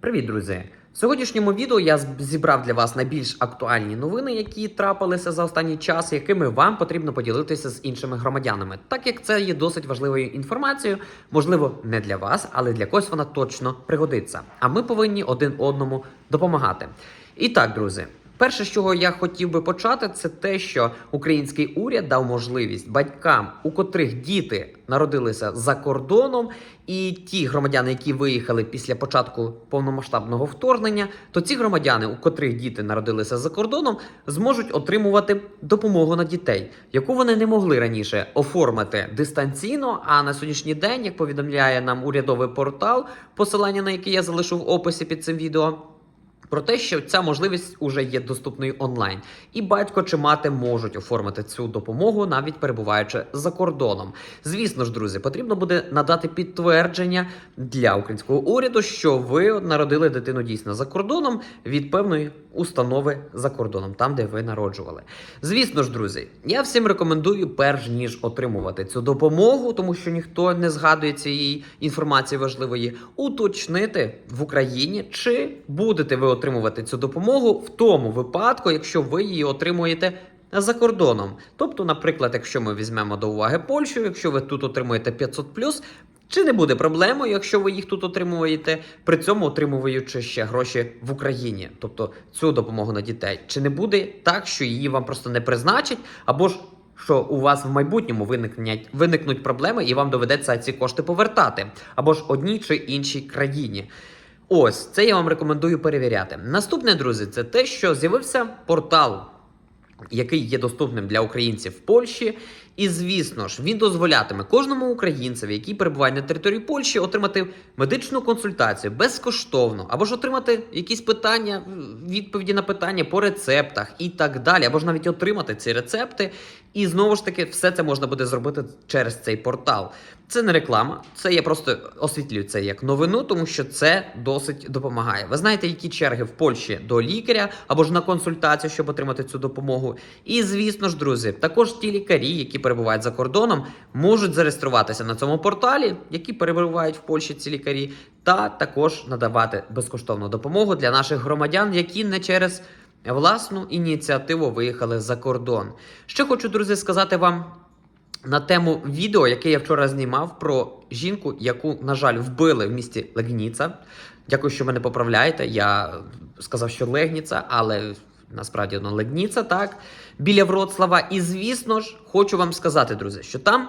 Привіт, друзі! В сьогоднішньому відео я зібрав для вас найбільш актуальні новини, які трапилися за останній час, якими вам потрібно поділитися з іншими громадянами, так як це є досить важливою інформацією, можливо, не для вас, але для когось вона точно пригодиться. А ми повинні один одному допомагати. І так, друзі. Перше, з чого я хотів би почати, це те, що український уряд дав можливість батькам, у котрих діти народилися за кордоном, і ті громадяни, які виїхали після початку повномасштабного вторгнення, то ці громадяни, у котрих діти народилися за кордоном, зможуть отримувати допомогу на дітей, яку вони не могли раніше оформити дистанційно. А на сьогоднішній день, як повідомляє нам урядовий портал, посилання на який я залишу в описі під цим відео. Про те, що ця можливість уже є доступною онлайн, і батько чи мати можуть оформити цю допомогу, навіть перебуваючи за кордоном. Звісно ж, друзі, потрібно буде надати підтвердження для українського уряду, що ви народили дитину дійсно за кордоном від певної установи за кордоном, там де ви народжували. Звісно ж, друзі, я всім рекомендую, перш ніж отримувати цю допомогу, тому що ніхто не згадує цієї інформації важливої, уточнити в Україні, чи будете ви отримувати цю допомогу в тому випадку, якщо ви її отримуєте. За кордоном, тобто, наприклад, якщо ми візьмемо до уваги Польщу, якщо ви тут отримуєте 500 чи не буде проблемою, якщо ви їх тут отримуєте, при цьому отримуючи ще гроші в Україні, тобто цю допомогу на дітей? Чи не буде так, що її вам просто не призначать, або ж що у вас в майбутньому виникнуть, виникнуть проблеми, і вам доведеться ці кошти повертати, або ж одній чи іншій країні? Ось це я вам рекомендую перевіряти. Наступне, друзі, це те, що з'явився портал який є доступним для українців в Польщі. І звісно ж, він дозволятиме кожному українцеві, який перебуває на території Польщі, отримати медичну консультацію безкоштовно, або ж отримати якісь питання, відповіді на питання по рецептах і так далі, або ж навіть отримати ці рецепти. І знову ж таки, все це можна буде зробити через цей портал. Це не реклама, це я просто освітлюю це як новину, тому що це досить допомагає. Ви знаєте, які черги в Польщі до лікаря або ж на консультацію, щоб отримати цю допомогу. І звісно ж, друзі, також ті лікарі, які перебувають за кордоном, можуть зареєструватися на цьому порталі, які перебувають в Польщі ці лікарі, та також надавати безкоштовну допомогу для наших громадян, які не через власну ініціативу виїхали за кордон. Ще хочу, друзі, сказати вам. На тему відео, яке я вчора знімав про жінку, яку, на жаль, вбили в місті Легніца. Дякую, що мене поправляєте. Я сказав, що Легніца, але насправді воно Легніца, так, біля Вроцлава. І звісно ж, хочу вам сказати, друзі, що там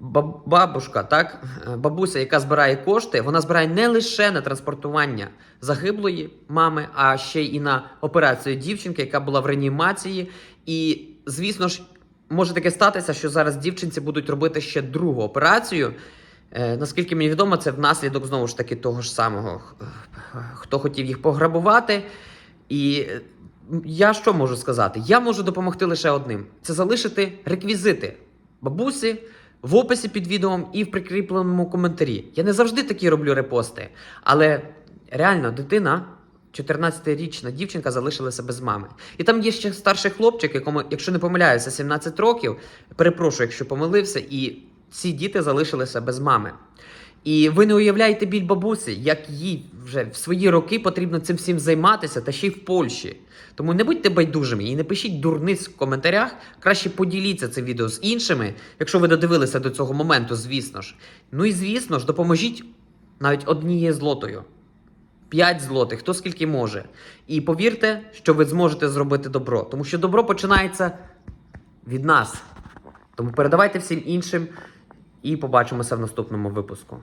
баб- бабушка, так, бабуся, яка збирає кошти, вона збирає не лише на транспортування загиблої мами, а ще й на операцію дівчинки, яка була в реанімації. І, звісно ж, може таке статися, що зараз дівчинці будуть робити ще другу операцію. Е, наскільки мені відомо, це внаслідок знову ж таки того ж самого, хто хотів їх пограбувати. І я що можу сказати? Я можу допомогти лише одним: це залишити реквізити бабусі в описі під відео і в прикріпленому коментарі. Я не завжди такі роблю репости, але реально дитина. 14-річна дівчинка залишилася без мами. І там є ще старший хлопчик, якому, якщо не помиляюся, 17 років. Перепрошую, якщо помилився, і ці діти залишилися без мами. І ви не уявляєте біль бабусі, як їй вже в свої роки потрібно цим всім займатися, та ще й в Польщі. Тому не будьте байдужими і не пишіть дурниць в коментарях. Краще поділіться це відео з іншими, якщо ви додивилися до цього моменту, звісно ж. Ну і звісно ж, допоможіть навіть однією злотою. 5 злотих, хто скільки може. І повірте, що ви зможете зробити добро, тому що добро починається від нас. Тому передавайте всім іншим і побачимося в наступному випуску.